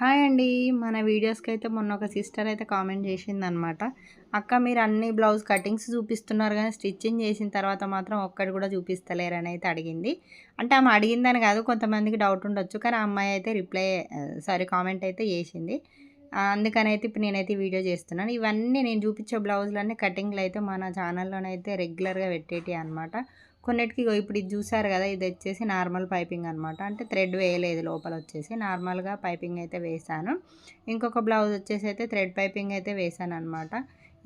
Hi అండి. మన వీడియోస్కి అయితే మొన్న ఒక సిస్టర్ అయితే కామెంట్ చేసిందనమాట. అక్క మీరు అన్ని బ్లౌజ్ కటింగ్స్ చూపిస్తున్నారు కానీ స్టిచ్చింగ్ చేసిన తర్వాత మాత్రం ఒక్కటి కూడా చూపిస్తలేరని అయితే అడిగింది. అంటే ఆమె అడిగిందని కాదు కొంతమందికి డౌట్ ఉండొచ్చు కానీ ఆ అమ్మాయి అయితే రిప్లై సారీ కామెంట్ అయితే చేసింది. అందుకనైతే ఇప్పుడు నేనైతే వీడియో చేస్తున్నాను. ఇవన్నీ నేను చూపించే బ్లౌజులన్నీ కటింగ్లు అయితే మన ఛానల్లోనైతే రెగ్యులర్గా పెట్టేటి అనమాట. కొన్నిటికి ఇగో ఇప్పుడు ఇది చూసారు కదా ఇది వచ్చేసి నార్మల్ పైపింగ్ అనమాట అంటే థ్రెడ్ వేయలేదు లోపల వచ్చేసి నార్మల్గా పైపింగ్ అయితే వేసాను. ఇంకొక బ్లౌజ్ వచ్చేసి అయితే థ్రెడ్ పైపింగ్ అయితే వేసాను అనమాట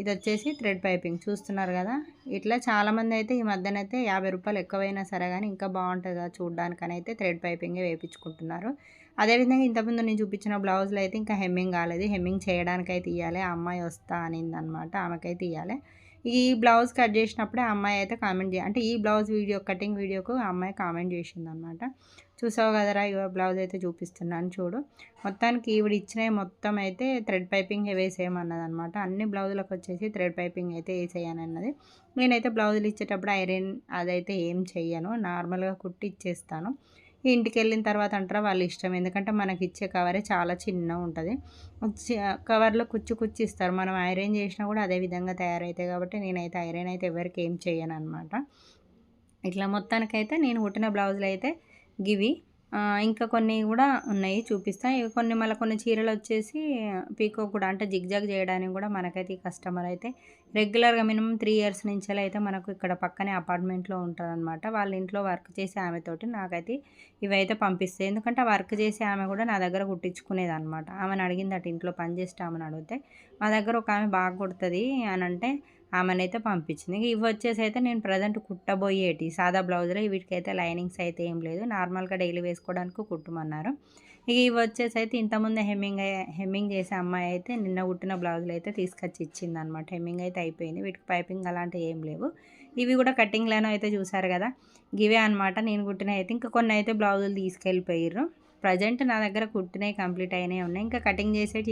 ఇది వచ్చేసి థ్రెడ్ పైపింగ్ చూస్తున్నారు కదా? ఇట్లా చాలామంది అయితే ఈ మధ్యన అయితే యాభై రూపాయలు ఎక్కువైనా సరే కానీ ఇంకా బాగుంటుంది కదా చూడడానికని అయితే థ్రెడ్ పైపింగే వేయించుకుంటున్నారు అదేవిధంగా ఇంతకుముందు నేను చూపించిన బ్లౌజ్లో అయితే ఇంకా హెమ్మింగ్ కాలేదు. హెమ్మింగ్ చేయడానికైతే ఇవ్వాలి ఆ అమ్మాయి వస్తా అనింది అనమాట ఆమెకైతే ఇవ్వాలి ఈ బ్లౌజ్ కట్ చేసినప్పుడే ఆ అమ్మాయి అయితే కామెంట్ చేయ అంటే ఈ బ్లౌజ్ వీడియో కటింగ్ వీడియోకు ఆ అమ్మాయి కామెంట్ చేసింది అనమాట చూసావు కదరా ఇవ బ్లౌజ్ అయితే చూపిస్తున్నాను చూడు. మొత్తానికి ఈవిడ ఇచ్చినవి మొత్తం అయితే థ్రెడ్ పైపింగ్ వేసేయమన్నది అనమాట అన్ని బ్లౌజులకు వచ్చేసి థ్రెడ్ పైపింగ్ అయితే వేసేయనన్నది. నేనైతే బ్లౌజులు ఇచ్చేటప్పుడు ఐరన్ అదైతే ఏం చెయ్యను. నార్మల్గా కుట్టి ఇచ్చేస్తాను. ఇంటికి వెళ్ళిన తర్వాత అంటారా వాళ్ళ ఇష్టం. ఎందుకంటే మనకి ఇచ్చే కవరే చాలా చిన్న ఉంటుంది. కవర్లో కుచ్చు కుచ్చి ఇస్తారు. మనం ఐరన్ చేసినా కూడా అదే విధంగా తయారవుతాయి కాబట్టి నేనైతే ఐరన్ అయితే ఎవరికి ఏం చేయను అనమాట ఇట్లా మొత్తానికైతే నేను కుట్టిన బ్లౌజులు అయితే గివి ఇంకా కొన్ని కూడా ఉన్నాయి చూపిస్తా. కొన్ని మళ్ళీ కొన్ని చీరలు వచ్చేసి పీకో కూడా అంటే జిగ్జాగ్ చేయడానికి కూడా మనకైతే ఈ కస్టమర్ అయితే రెగ్యులర్గా మినిమం త్రీ ఇయర్స్ నుంచి అయితే మనకు ఇక్కడ పక్కనే అపార్ట్మెంట్లో ఉంటుందన్నమాట. వాళ్ళ ఇంట్లో వర్క్ చేసే ఆమెతోటి నాకైతే ఇవైతే పంపిస్తాయి. ఎందుకంటే వర్క్ చేసే ఆమె కూడా నా దగ్గర కుట్టించుకునేది అనమాట ఆమెను అడిగింది అటు ఇంట్లో పని ఆమెను అడిగితే మా దగ్గర ఒక ఆమె బాగా కుడుతుంది అని అంటే ఆమెనైతే పంపించింది. ఇక ఇవి వచ్చేసి అయితే నేను ప్రజెంట్ కుట్టబోయేటి. సాదా బ్లౌజులు వీటికైతే లైనింగ్స్ అయితే ఏం లేదు. నార్మల్గా డైలీ వేసుకోవడానికి కుట్టమన్నారు. ఇక ఇవి వచ్చేసి అయితే ఇంతకుముందు హెమ్మింగ్ హెమ్మింగ్ చేసే అమ్మాయి అయితే నిన్న కుట్టిన బ్లౌజులు అయితే తీసుకొచ్చి ఇచ్చింది అనమాట హెమ్మింగ్ అయితే అయిపోయింది. వీటికి పైపింగ్ అలాంటివి ఏం లేవు. ఇవి కూడా కటింగ్లను అయితే చూసారు కదా? గివే అనమాట నేను కుట్టిన అయితే ఇంకా కొన్ని అయితే బ్లౌజులు తీసుకెళ్ళిపోయారు ప్రజెంట్ నా దగ్గర కుట్టినవి కంప్లీట్ అయినాయి ఉన్నాయి. ఇంకా కటింగ్ చేసేటి